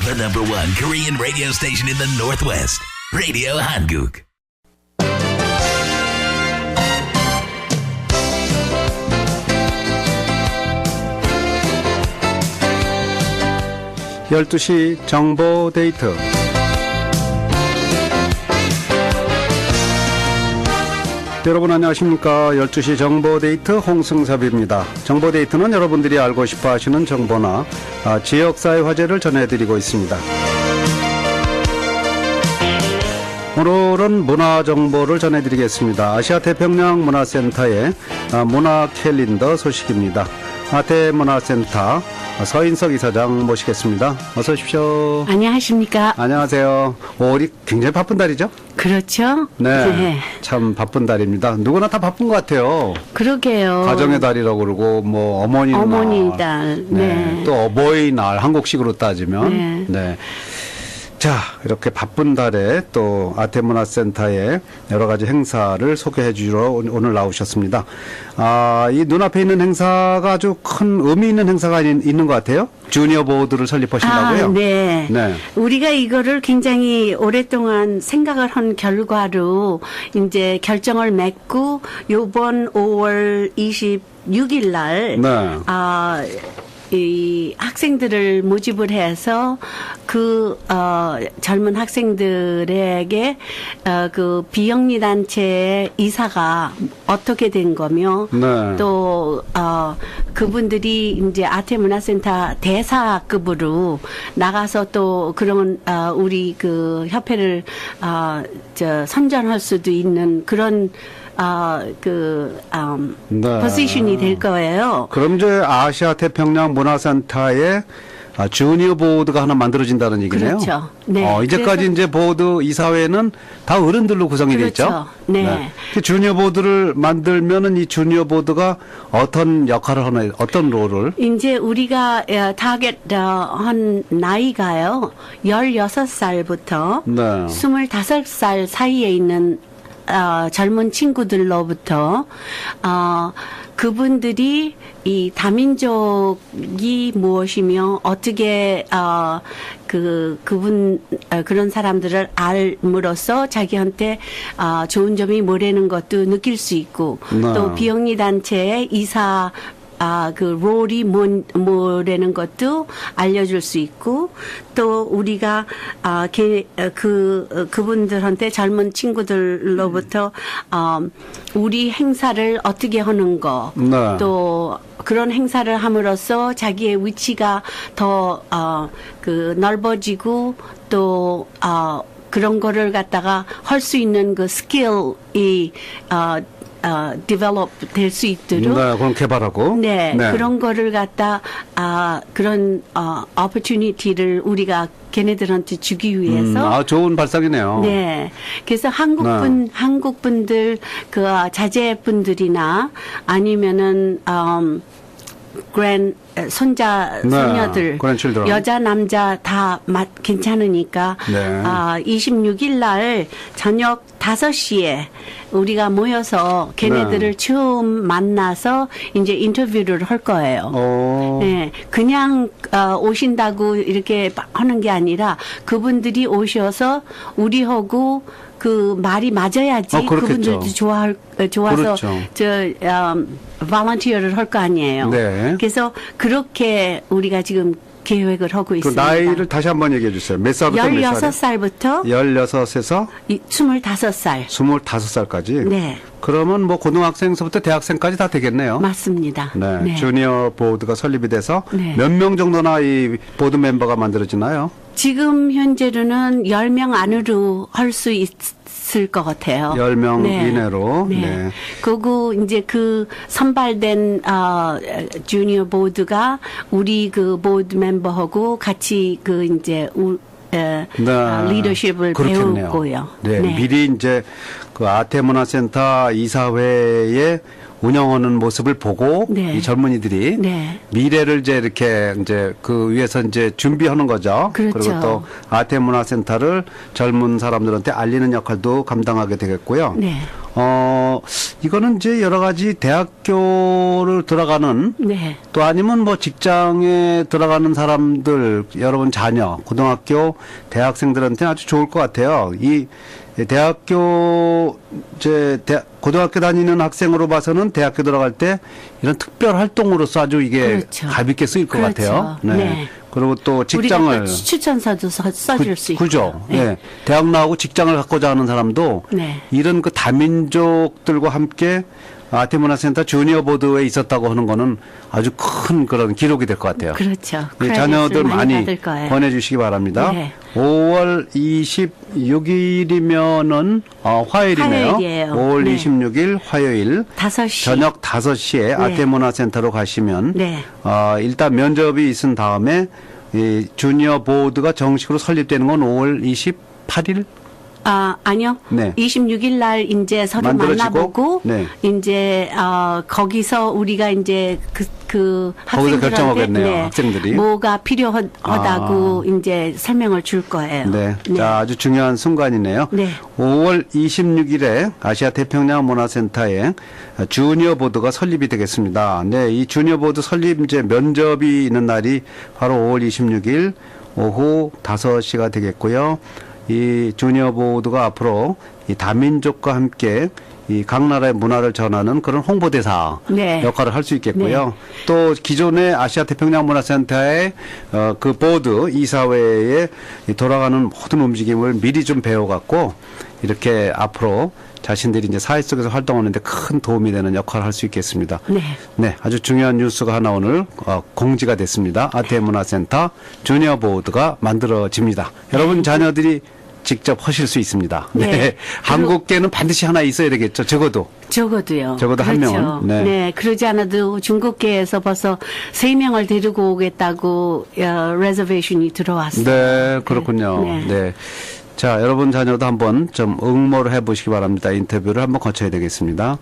The number one Korean radio station in the Northwest. Radio Hanguk. 열두 시 정보 데이트 여러분 안녕하십니까? 12시 정보데이트 홍승섭입니다. 정보데이트는 여러분들이 알고 싶어 하시는 정보나 아, 지역사회 화제를 전해드리고 있습니다. 오늘은 문화 정보를 전해드리겠습니다. 아시아 태평양 문화센터의 아, 문화 캘린더 소식입니다 아태 문화센터 서인석 이사장 모시겠습니다 어서 오십시오 안녕하십니까. 안녕하세요. 5월이 굉장히 바쁜 달이죠? 그렇죠? 네. 참 바쁜 달입니다. 누구나 다 바쁜 것 같아요. 그러게요. 가정의 달이라고 그러고, 뭐, 어머니 날. 어머니 달, 네. 또 어버이날, 한국식으로 따지면. 네. 자, 이렇게 바쁜 달에 또 아태문화센터의 여러 가지 행사를 소개해 주러 오- 오늘 나오셨습니다. 아, 이 눈앞에 있는 행사가 아주 큰 의미 있는 행사가 있- 있는 것 같아요. 주니어 보드를 설립하신다고요? 아, 네. 네. 우리가 이거를 굉장히 오랫동안 생각을 한 결과로 이제 결정을 맺고 요번 5월 26일 날 네. 아, 이 학생들을 모집을 해서 그 어, 젊은 학생들에게 어, 그 비영리 단체의 이사가 어떻게 된 거며 네. 또 어, 그분들이 이제 아태 문화센터 대사급으로 나가서 또 그런 어, 우리 그 협회를 어, 저 선전할 수도 있는 그런 어, 그 음, 네. 포지션이 될 거예요. 그럼 이제 아시아 태평양 문화센터에 아, 주니어 보드가 하나 만들어진다는 얘기네요. 그렇죠. 네. 어, 이제까지 그래서- 이제 보드 이사회는 다 어른들로 구성이 돼 있죠. 그렇죠. 네. 그 주니어 보드를 만들면은 이 주니어 보드가 어떤 역할을 하나, 어떤 롤을? 이제 우리가 어, 타겟 어, 한 나이가요. 16살부터 네. 25살 사이에 있는 어, 젊은 친구들로부터 어, 그분들이 이 다민족이 무엇이며 어떻게 어, 그 그분 어, 그런 사람들을 알므로써 자기한테 어, 좋은 점이 뭐라는 것도 느낄 수 있고 네. 또 비영리 단체의 이사 아, 그 롤이 뭔, 뭐라는 것도 알려줄 수 있고, 또 우리가, 아, 걔, 어, 그, 어, 그분들한테 젊은 친구들로부터, 어, 우리 행사를 어떻게 하는 거, 네. 또 그런 행사를 함으로써 자기의 위치가 더, 어, 그, 넓어지고, 또, 어, 그런 거를 갖다가 할 수 있는 그 스킬이, 어, 어, develop 될수 있도록 네, 그럼 개발하고. 네, 그런 거를 갖다 아 그런 어 opportunity를 우리가 걔네들한테 주기 음, 위해서 아, 좋은 발상이네요. 네. 그래서 한국 분, 한국 분들, 그 자제 분들이나 아니면은, 음, 그랜, 손자, 네, 손녀들. 여자, 남자 다 맛, 괜찮으니까, 네. 아, 26일 날 저녁 5시에 우리가 모여서 걔네들을 네. 처음 만나서 이제 인터뷰를 할 거예요. 어, 네, 그냥 어, 오신다고 이렇게 하는 게 아니라 그분들이 오셔서 우리하고 그 말이 맞아야지 어. 그분들도 좋아할 어, 좋아서 그렇죠. 저 음, volunteer를 할 거 아니에요. 네. 그래서 그렇게 우리가 지금 계획을 하고 그 있습니다. 나이를 다시 한번 얘기해 주세요. 몇 살부터 몇 살? 16살부터 16에서 25살. 25살까지? 네, 그러면 뭐 고등학생서부터 대학생까지 다 되겠네요. 맞습니다. 네, 주니어 보드가 설립이 돼서 네. 몇명 정도나 이 보드 멤버가 만들어지나요? 지금 현재로는 10명 안으로 할 수 있을 것 같아요. 10명 이내로. 네. 네. 그리고 이제 그 선발된 어, 주니어 보드가 우리 그 보드 멤버하고 같이 그 이제 우, 에, 아, 리더십을 그렇겠네요. 배우고요. 네, 미리 이제 그 아태문화센터 이사회의 운영하는 모습을 보고 네. 이 젊은이들이 네. 미래를 이제 이렇게 이제 그 위해서 이제 준비하는 거죠. 그렇죠. 리고또 아태 문화센터를 젊은 사람들한테 알리는 역할도 감당하게 되겠고요. 네. 어, 이거는 이제 여러 가지 대학교를 들어가는 네. 또 아니면 뭐 직장에 들어가는 사람들 여러분 자녀 고등학교 대학생들한테 아주 좋을 것 같아요. 이 대학교 이제 대, 고등학교 다니는 학생으로 봐서는 대학교 들어갈 때 이런 특별 활동으로서 아주 이게 그렇죠. 가볍게 쓰일 것 그렇죠. 같아요. 네. 그리고 또 직장을 또 추천서도 써, 써줄 수 있고. 그죠. 예. 대학 나오고 직장을 갖고자 하는 사람도 네. 이런 그 다민족들과 함께 아태문화센터 주니어 보드에 있었다고 하는 거는 아주 큰 그런 기록이 될 것 같아요. 그렇죠. 예, 크레딧을 자녀들 많이, 거예요. 보내주시기 바랍니다. 네. 5월 26일이면은 어, 화요일이네요. 화요일이에요. 5월 네. 26일 화요일 5시. 저녁 5시에 아태문화센터로 가시면 네. 어, 일단 면접이 있은 다음에 이 주니어 보드가 정식으로 설립되는 건 5월 28일 아, 아니요. 네. 26일 날 이제 서로 만나보고 네. 이제 어 거기서 우리가 이제 그, 그 학생들한테 결정하겠네요, 학생들이. 뭐가 필요하다고 이제 설명을 줄 거예요. 네. 자, 아주 중요한 순간이네요. 네. 5월 26일에 아시아 태평양 문화센터에 주니어 보드가 설립이 되겠습니다. 네, 이 주니어 보드 설립 이제 면접이 있는 날이 바로 5월 26일 오후 5시가 되겠고요. 이 주니어 보드가 앞으로 이 다민족과 함께 이 각 나라의 문화를 전하는 그런 홍보대사 네. 역할을 할 수 있겠고요. 또 기존의 아시아 태평양 문화센터의 어, 그 보드 이사회에 이 돌아가는 모든 움직임을 미리 좀 배워갖고 이렇게 앞으로 자신들이 이제 사회 속에서 활동하는데 큰 도움이 되는 역할을 할 수 있겠습니다. 네. 네, 아주 중요한 뉴스가 하나 오늘 어, 공지가 됐습니다. 아태 문화센터 주니어 보드가 만들어집니다. 여러분 자녀들이 직접 하실 수 있습니다. 네, 네. 한국계는 반드시 하나 있어야 되겠죠. 적어도. 적어도요. 적어도 한 그렇죠. 명은, 네. 네. 그러지 않아도 중국계에서 벌써 세 명을 데리고 오겠다고 어, 레저베이션이 들어왔어요. 네, 그렇군요. 네. 네. 자, 여러분 자녀도 한번 좀 응모를 해보시기 바랍니다. 인터뷰를 한번 거쳐야 되겠습니다.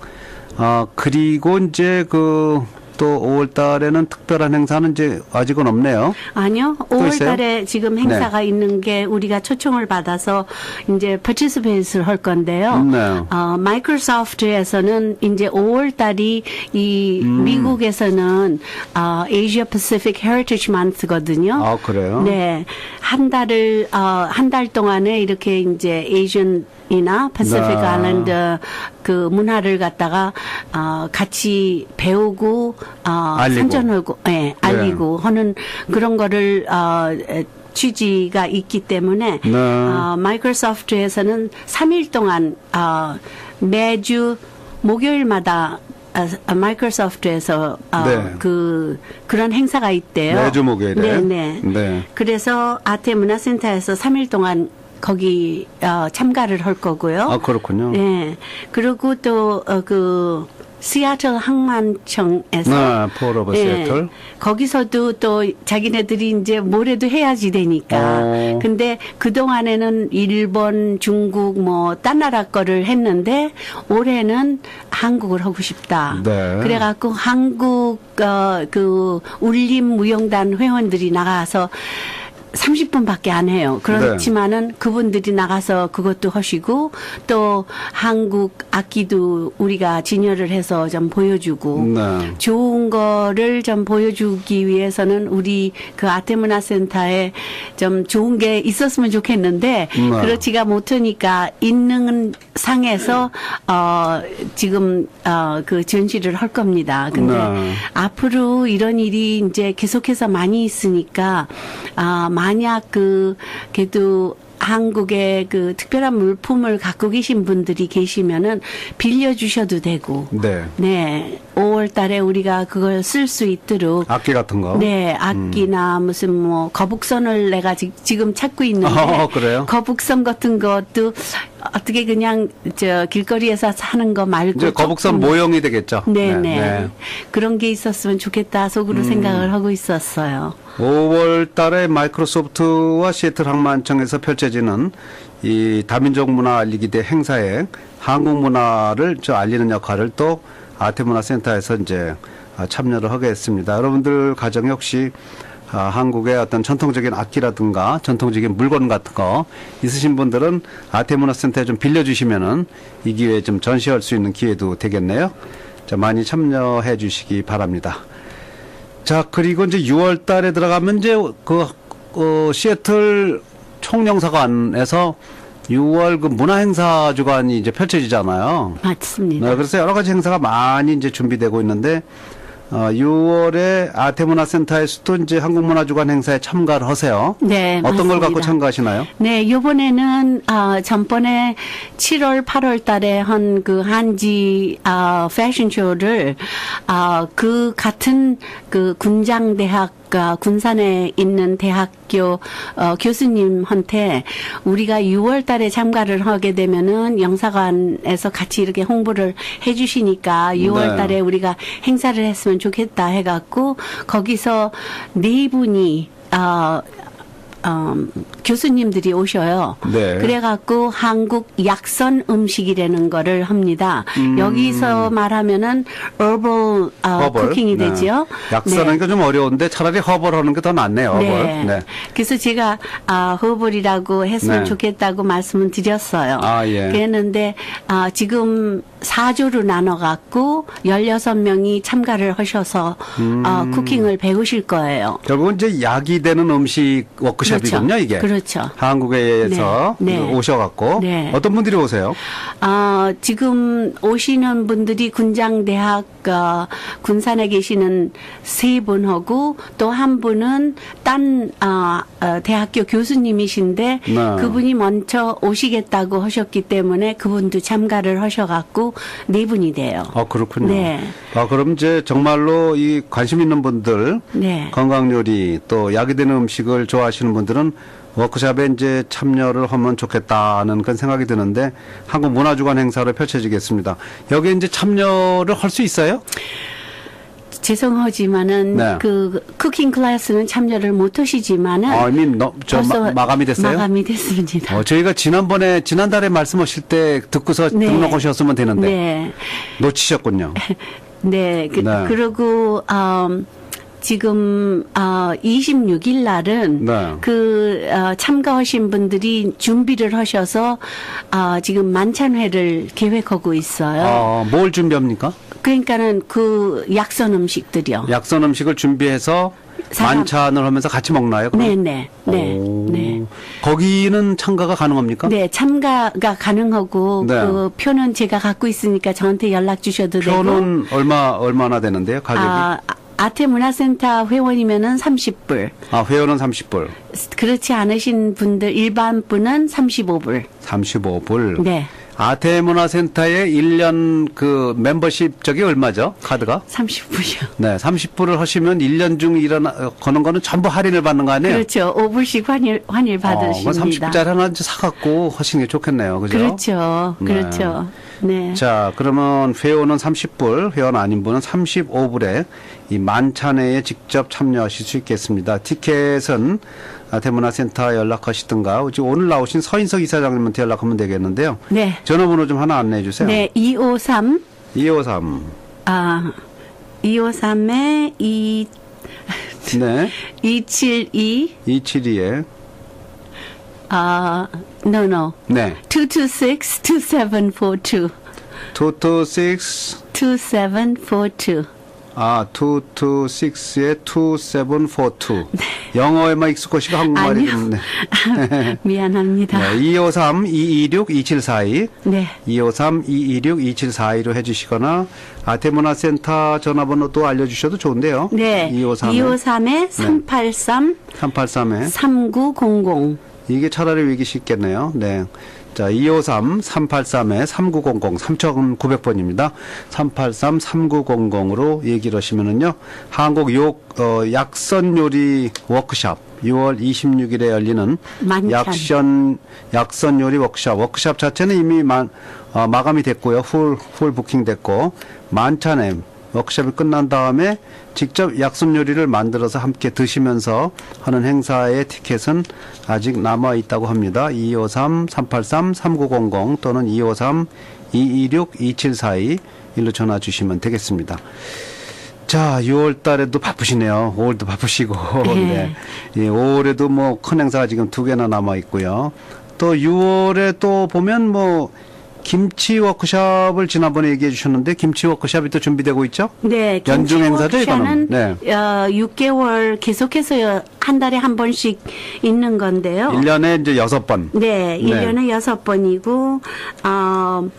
아, 그리고 이제 그, 또 5월 달에는 특별한 행사는 이제 아직은 없네요. 아니요. 또 5월 있어요? 달에 지금 행사가 있는 게 우리가 초청을 받아서 이제 파티스페이스를 할 건데요. 네. 어, 마이크로소프트에서는 이제 5월 달이 이 음. 미국에서는 어, Asia Pacific Heritage Month거든요. 아, 그래요? 네. 한 달을 어, 한 달 동안에 이렇게 이제 Asian 이나 패시픽 네. 아일랜드 그 문화를 갖다가 어 같이 배우고 어 알리고. 선전하고 예, 알리고 하는 그런 거를 어 에, 취지가 있기 때문에 네. 어 마이크로소프트에서는 3일 동안 어 매주 목요일마다 아, 아, 마이크로소프트에서 어, 네. 그 그런 행사가 있대요. 매주 목요일에? 네, 네. 네. 그래서 아태 문화센터에서 3일 동안 거기 어, 참가를 할 거고요. 아, 그렇군요. 네. 그리고 또그 시애틀 항만청에서 네, 폴 오브 시애틀. 거기서도 또 자기네들이 이제 뭐래도 해야지 되니까. 어. 근데 그 동안에는 일본, 중국 뭐 딴 나라 거를 했는데 올해는 한국을 하고 싶다. 네. 그래갖고 한국 어 그 울림 무용단 회원들이 나가서 30분밖에 안 해요. 그렇지만은 그분들이 나가서 그것도 하시고 또 한국 악기도 우리가 진열을 해서 좀 보여주고 네. 좋은 거를 좀 보여주기 위해서는 우리 그 아태문화 센터에 좀 좋은 게 있었으면 좋겠는데 네. 그렇지가 못하니까 있는 상에서 어 지금 어그 전시를 할 겁니다. 근데 네. 앞으로 이런 일이 이제 계속해서 많이 있으니까 아 만약 그 그래도 한국의 그 특별한 물품을 갖고 계신 분들이 계시면은 빌려 주셔도 되고 네. 네 5월 달에 우리가 그걸 쓸 수 있도록 악기 같은 거. 네, 악기나 무슨 뭐 거북선을 내가 지, 지금 찾고 있는데 어, 그래요? 거북선 같은 것도 어떻게 그냥 저 길거리에서 사는 거 말고 이제 거북선 조금 모형이 되겠죠. 네, 네, 네. 네. 그런 게 있었으면 좋겠다 속으로 생각을 하고 있었어요. 5월 달에 마이크로소프트와 시애틀 항만청에서 펼쳐지는 이 다민족 문화 알리기 대 행사에 한국 문화를 저 알리는 역할을 또 아태문화센터에서 이제 아, 참여를 하게 했습니다. 여러분들 가정에 혹시 아, 한국의 어떤 전통적인 악기라든가 전통적인 물건 같은 거 있으신 분들은 아태문화센터에 좀 빌려주시면은 이 기회에 좀 전시할 수 있는 기회도 되겠네요. 자, 많이 참여해 주시기 바랍니다. 자, 그리고 이제 6월 달에 들어가면 이제 그, 어, 시애틀 총영사관에서 6월 그 문화행사 주간이 이제 펼쳐지잖아요. 맞습니다. 네, 그래서 여러 가지 행사가 많이 이제 준비되고 있는데 어, 6월에 아태문화센터에서도 이제 한국문화주간 행사에 참가를 하세요. 네, 어떤 걸 갖고 맞습니다. 참가하시나요? 네, 요번에는, 아, 전번에 7월, 8월 달에 한 그 한지, 아, 패션쇼를, 아, 그 같은 그 군장대학, 아, 군산에 있는 대학교 어, 교수님한테 우리가 6월 달에 참가를 하게 되면은 영사관에서 같이 이렇게 홍보를 해 주시니까 6월 네. 달에 우리가 행사를 했으면 좋겠다 해 갖고 거기서 네 분이 아 어, 교수님들이 오셔요. 네. 그래갖고 한국 약선 음식이라는 거를 합니다. 여기서 말하면은 herbal 어, 허벌. 쿠킹이 네. 되죠. 약선하니까 좀 어려운데 차라리 허벌 하는 게 더 낫네요. 네. 네. 그래서 제가 아, 허벌이라고 했으면 네. 좋겠다고 좋겠다고 말씀을 드렸어요. 아, 예. 그랬는데 아, 지금 4조로 나눠 갖고 16명이 참가를 하셔서 음. 어, 쿠킹을 배우실 거예요. 결국은 이제 약이 되는 음식 워크숍이군요, 그렇죠. 이게. 그렇죠. 한국에서 네. 네. 오셔 갖고 네. 어떤 분들이 오세요? 아, 지금 오시는 분들이 군장대학 어, 군산에 계시는 세 분하고 또 한 분은 딴 아, 어, 대학교 교수님이신데 네. 그분이 먼저 오시겠다고 하셨기 때문에 그분도 참가를 하셔 갖고 네 분이 돼요. 아 그렇군요. 네. 아 그럼 이제 정말로 이 관심 있는 분들 네. 건강 요리 또 약이 되는 음식을 좋아하시는 분들은 워크숍에 이제 참여를 하면 좋겠다는 그런 생각이 드는데 한국 문화주간 행사로 펼쳐지겠습니다. 여기에 이제 참여를 할 수 있어요? 죄송하지만은 네. 그 쿠킹 클래스는 참여를 못 하시지만은 아, 이미 너, 저 마, 마감이 됐어요? 마감이 됐습니다. 어, 저희가 지난번에 지난달에 말씀하실 때 듣고서 네. 등록하셨으면 되는데 네. 놓치셨군요. 네, 그, 네. 그리고 음, 지금 어, 26일 날은 네. 그 어, 참가하신 분들이 준비를 하셔서 어, 지금 만찬회를 계획하고 있어요. 어, 뭘 준비합니까? 그러니까는 그 약선 음식들이요. 약선 음식을 준비해서 사람- 만찬을 하면서 같이 먹나요? 그럼? 네, 네, 네, 오. 네. 거기는 참가가 가능합니까? 네, 참가가 가능하고 네. 그 표는 제가 갖고 있으니까 저한테 연락 주셔도 되고. 표는 얼마 얼마나 되는데요? 가격이? 아, 아, 아태 문화센터 회원이면은 30불. 회원은 30불, 그렇지 않으신 분들 일반 분은 35불. 35불. 네. 아태문화센터의 1년 그 멤버십 저기 얼마죠? 카드가? 30불이요. 네, 30불을 하시면 1년 중 일어나 어, 거는 거는 전부 할인을 받는 거 아니에요? 그렇죠. 5불씩 환일 환일 어, 받으십니다. 30불짜리 하나 사갖고 하시는 게 좋겠네요. 그죠? 그렇죠. 네. 그렇죠. 네. 자, 그러면 회원은 30불, 회원 아닌 분은 35불에 이 만찬회에 직접 참여하실 수 있겠습니다. 티켓은 아, 대문화센터 연락하시든가 오늘 나오신 서인석 이사장님한테 연락하면 되겠는데요. 네. 전화번호 좀 하나 안내해 주세요. 네, 253 253. 아 253에 2 네. 272 272에 아 no no 네. 226 2742 226 2742 아, 226에 2742. 영어에만 익숙하시고 한국말이 네. 아니요. 좀 네. 미안합니다. 네, 253 226 2742 네. 253-226-2742로 해 주시거나 아태문화 센터 전화번호도 알려 주셔도 좋은데요. 네. 253 253에 383 383에 3900 이게 차라리 위기 쉽겠네요. 네. 자, 253 383에 3900 3900번입니다. 383 3900으로 얘기를 하시면은요. 한국 욕 어, 약선 요리 워크샵 6월 26일에 열리는 만찬. 약선 약선 요리 워크샵 워크샵 자체는 이미 만, 어, 마감이 됐고요. 풀, 풀 부킹 됐고 만찬에 워크숍이 끝난 다음에 직접 약선 요리를 만들어서 함께 드시면서 하는 행사의 티켓은 아직 남아 있다고 합니다. 253-383-3900 또는 253-226-2742 일로 전화 주시면 되겠습니다. 자, 6월 달에도 바쁘시네요. 5월도 바쁘시고. 예. 네. 예, 5월에도 뭐 큰 행사가 지금 두 개나 남아 있고요. 또 6월에 또 보면 뭐 김치 워크숍을 지난번에 얘기해 주셨는데 김치 워크숍이 또 준비되고 있죠? 네, 연중 행사죠, 이거는? 는 네. 어, 6개월 계속해서 한 달에 한 번씩 있는 건데요. 1년에 이제 여섯 번. 네, 네. 1년에 여섯 번이고, 어,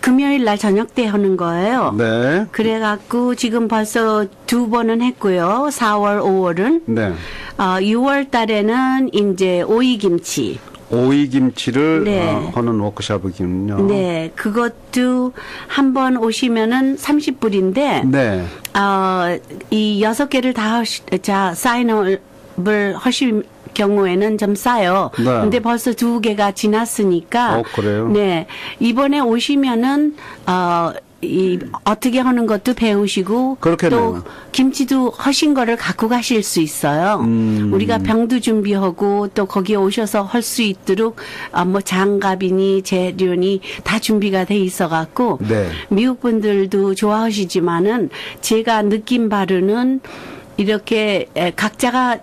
금요일 날 저녁 때 하는 거예요. 네. 그래갖고 지금 벌써 두 번은 했고요. 4월, 5월은. 네. 어, 6월 달에는 이제 오이김치. 오이 김치를 네. 어, 하는 워크숍이군요. 네, 그것도 한번 오시면은 30불인데, 네. 어, 이 여섯 개를 다 하시, 자, 사인업을 하실 경우에는 좀 싸요. 네. 근데 벌써 두 개가 지났으니까. 어, 그래요? 네. 이번에 오시면은, 어, 이, 어떻게 하는 것도 배우시고. 그렇겠네요. 또, 김치도 하신 거를 갖고 가실 수 있어요. 음. 우리가 병도 준비하고 또 거기에 오셔서 할 수 있도록, 어, 뭐 장갑이니 재료니 다 준비가 돼 있어 갖고. 네. 미국 분들도 좋아하시지만은 제가 느낀 바로는 이렇게 에, 각자가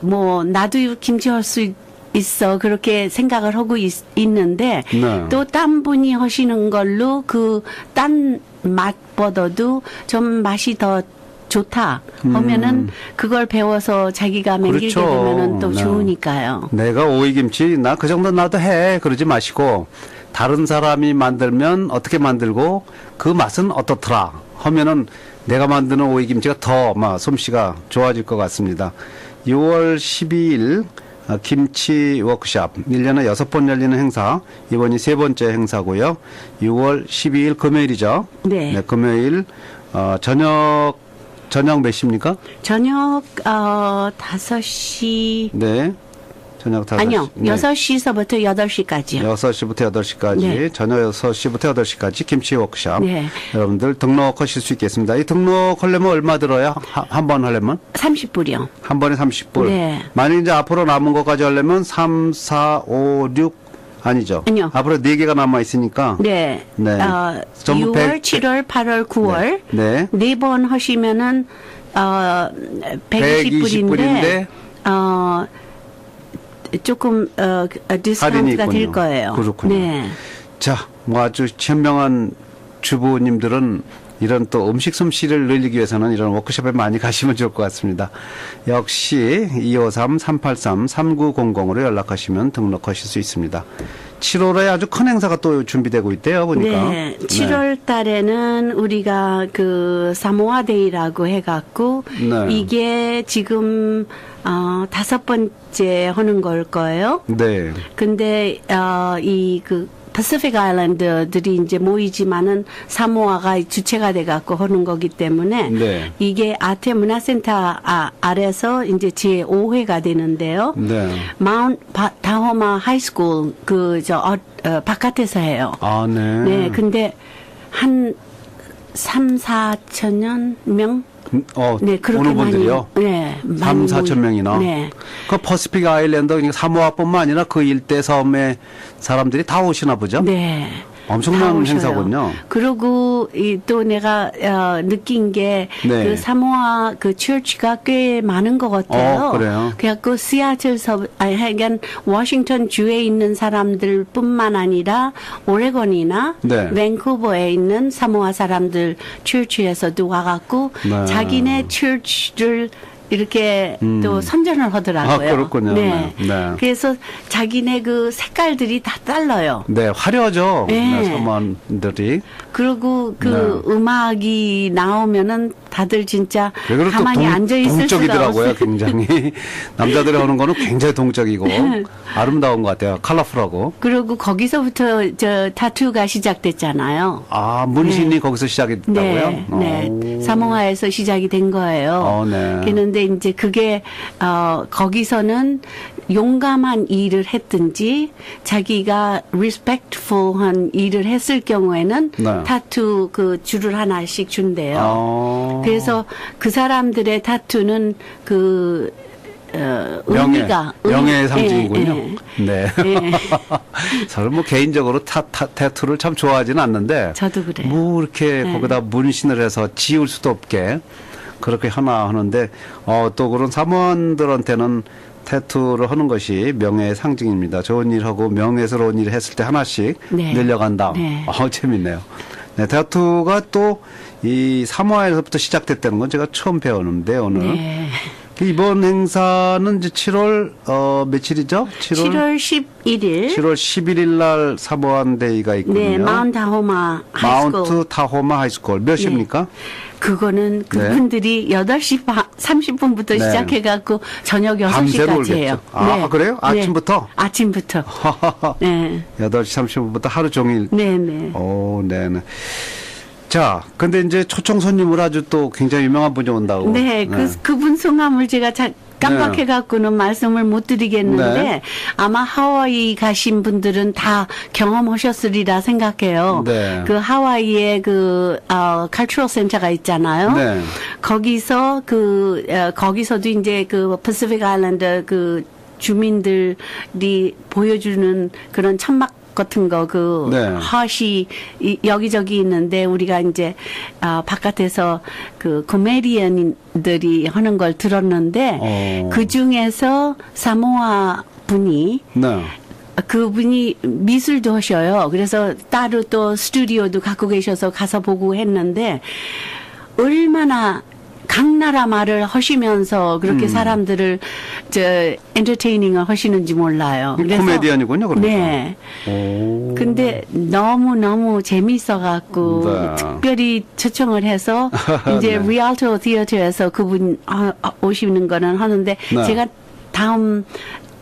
뭐 나도 김치 할수 있어 그렇게 생각을 하고 있, 는데 네. 또딴 분이 하시는 걸로 그 딴 맛보다도 좀 맛이 더 좋다 하면은 그걸 배워서 자기가 맹길게 음. 그렇죠. 되면은 또 네. 좋으니까요. 내가 오이김치 나 그 정도 나도 해 그러지 마시고 다른 사람이 만들면 어떻게 만들고 그 맛은 어떻더라 하면은 내가 만드는 오이김치가 더 막 솜씨가 좋아질 것 같습니다. 6월 12일 어, 김치 워크샵 1년에 6번 열리는 행사 이번이 세 번째 행사고요. 6월 12일 금요일이죠. 네. 금요일 어, 저녁 저녁 몇 시입니까? 저녁 어 5시 네. 저녁 5시. 아니요. 여섯 시서부터 여덟 시까지요 6시부터 8시까지, 네. 저녁 6시부터 8시까지 김치 워크샵. 네. 여러분들 등록하실 수 있겠습니다. 이 등록하려면 얼마 들어요? 한 번 하려면? 30불이요. 한 번에 30불. 네. 만약 이제 앞으로 남은 것까지 하려면 3, 4, 5, 6, 아니죠? 아니요. 앞으로 4개가 남아 있으니까. 네. 네. 어, 전부 6월, 백- 7월, 8월, 9월. 네. 네번 하시면은, 어, 120 불인데 120불인데, 어, 조금, 어, 디스카운트가 될 있군요. 거예요. 그렇군요. 네. 자, 뭐 아주 현명한 주부님들은 이런 또 음식 솜씨를 늘리기 위해서는 이런 워크숍에 많이 가시면 좋을 것 같습니다. 역시 253-383-3900으로 연락하시면 등록하실 수 있습니다. 7월에 아주 큰 행사가 또 준비되고 있대요, 보니까. 네. 7월 달에는 우리가 그 사모아 데이라고 해갖고 네. 이게 지금 어 다섯 번째 하는 걸 거예요. 네. 근데 어 이그 패시픽 아일랜드들이 이제 모이지만은 사모아가 주체가 돼 갖고 하는 거기 때문에 네. 이게 아태 문화센터 아, 아래서 이제 제 5회가 되는데요. 네. 마운 바, 다호마 하이스쿨 그저 어, 어, 바깥에서 해요. 아, 네. 네, 근데 한 3, 4천 년 명? 음, 어, 네, 그렇게 오는 분들이요? 많이 네, 3, 많이 4천 모이- 명이나. 네. 그 퍼시픽 아일랜드, 그러니까 사모아뿐만 아니라 그 일대 섬의 사람들이 다 오시나 보죠? 네. 엄청난. 행사군요. 그리고 이 또 내가 어, 느낀 게그 네. 사모아 그 처치가 꽤 많은 것 같아요. 어, 그래요? 그래갖고 시애틀서 아니 하여간 워싱턴 주에 있는 사람들뿐만 아니라 오레곤이나 네. 밴쿠버에 있는 사모아 사람들 처치에서도 와갖고 네. 자기네 처치를 이렇게 또 선전을 하더라고요. 아, 그렇군요. 네. 네. 네. 그래서 자기네 그 색깔들이 다 달라요. 네, 화려하죠. 네. 네, 섬원들이. 그리고 그 네. 음악이 나오면은 다들 진짜 가만히 동, 앉아 있을 동적이더라고요. 굉장히. 남자들이 하는 거는 굉장히 동적이고 아름다운 것 같아요. 컬러풀하고. 그리고 거기서부터 저 타투가 시작됐잖아요. 아, 문신이 거기서 시작했다고요? 네, 네. 오. 사모아에서 시작이 된 거예요. 어, 네. 그런데 이제 그게 어 거기서는 용감한 일을 했든지 자기가 respectful한 일을 했을 경우에는 네. 타투 그 줄을 하나씩 준대요. 어. 그래서 그 사람들의 타투는 그 어, 명예, 의미가 명예의 의- 상징이군요. 예, 네. 예. 저는 뭐 개인적으로 타, 타, 타투를 참 좋아하지는 않는데. 저도 그래요. 뭐 이렇게 거기다 문신을 해서 지울 수도 없게 그렇게 하나 하는데 어, 또 그런 사모님들한테는 타투를 하는 것이 명예의 상징입니다. 좋은 일하고 명예스러운 일을 했을 때 하나씩 네. 늘려간다. 네. 어, 재밌네요. 네, 타투가 또 이 사모아에서부터 시작됐다는 건 제가 처음 배웠는데 오늘 네. 이번 행사는 이제 7월 어 며칠이죠? 7월 7월 11일 7월 11일 날 사모안 데이가 있거든요. 네, 마운트 하호마 하이스쿨. 마운트 타호마 하이스쿨 몇 시입니까? 그거는 그분들이 8시 30분부터 네. 시작해 갖고 저녁 밤새로 6시까지 해요. 울겠죠. 아, 그래요? 아침부터? 아침부터. 네. 8시 30분부터 하루 종일. 네, 네. 오, 네 네. 자, 근데 이제 초청 손님으로 아주 또 굉장히 유명한 분이 온다고. 네, 그, 그분 성함을 제가 자, 깜빡해갖고는 말씀을 못 드리겠는데 네. 아마 하와이 가신 분들은 다 경험하셨으리라 생각해요. 네. 그 하와이에 그 어, 칼트럴 센터가 있잖아요. 네. 거기서 그 어, 거기서도 이제 그 퍼시픽 아일랜드 그 주민들이 보여주는 그런 천막 같은 거그 네. 헛이 이- 여기저기 있는데 우리가 이제 아 바깥에서 그 코미디언들이 하는 걸 들었는데 어. 그 중에서 사모아 분이 네. 그분이 미술도 하셔요. 그래서 따로 또 스튜디오도 갖고 계셔서 가서 보고 했는데 얼마나 각 나라 말을 하시면서 음. 그렇게 사람들을 저 엔터테이닝을 하시는지 몰라요. 그래서 코미디언이군요, 그러니까. 네. 오. 근데 너무 너무 재밌어 갖고 네. 특별히 초청을 해서 이제 네. 리얼토 티어터에서 그분 오시는 거는 하는데 네. 제가 다음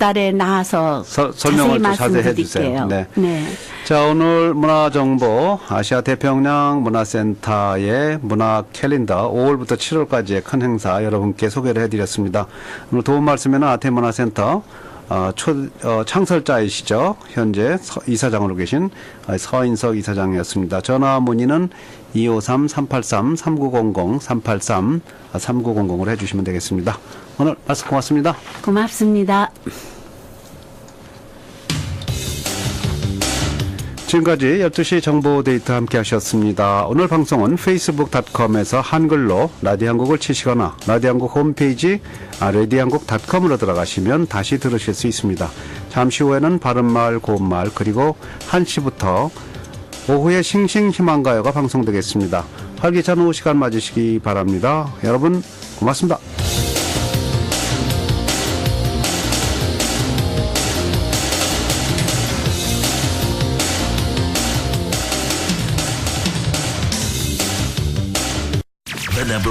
달에 나와서 서- 설명을 좀 자세히 해주세요. 네. 네. 자, 오늘 문화정보 아시아 태평양 문화센터의 문화 캘린더 5월부터 7월까지의 큰 행사 여러분께 소개를 해드렸습니다. 오늘 도움 말씀에는 아태문화센터 어, 초, 어, 창설자이시죠. 현재 서- 이사장으로 계신 어, 서인석 이사장이었습니다. 전화 문의는 253-383-3900, 383-3900으로 해주시면 되겠습니다. 오늘 말씀 고맙습니다. 고맙습니다. 지금까지 12시 정보 데이트 함께 하셨습니다. 오늘 방송은 facebook.com에서 한글로 라디오 한국을 치시거나 라디오 한국 홈페이지 아, 라디오한국닷컴으로 들어가시면 다시 들으실 수 있습니다. 잠시 후에는 바른말 고운말 그리고 1시부터 오후에 싱싱희망가요가 방송되겠습니다. 활기찬 오후 시간 맞으시기 바랍니다. 여러분 고맙습니다.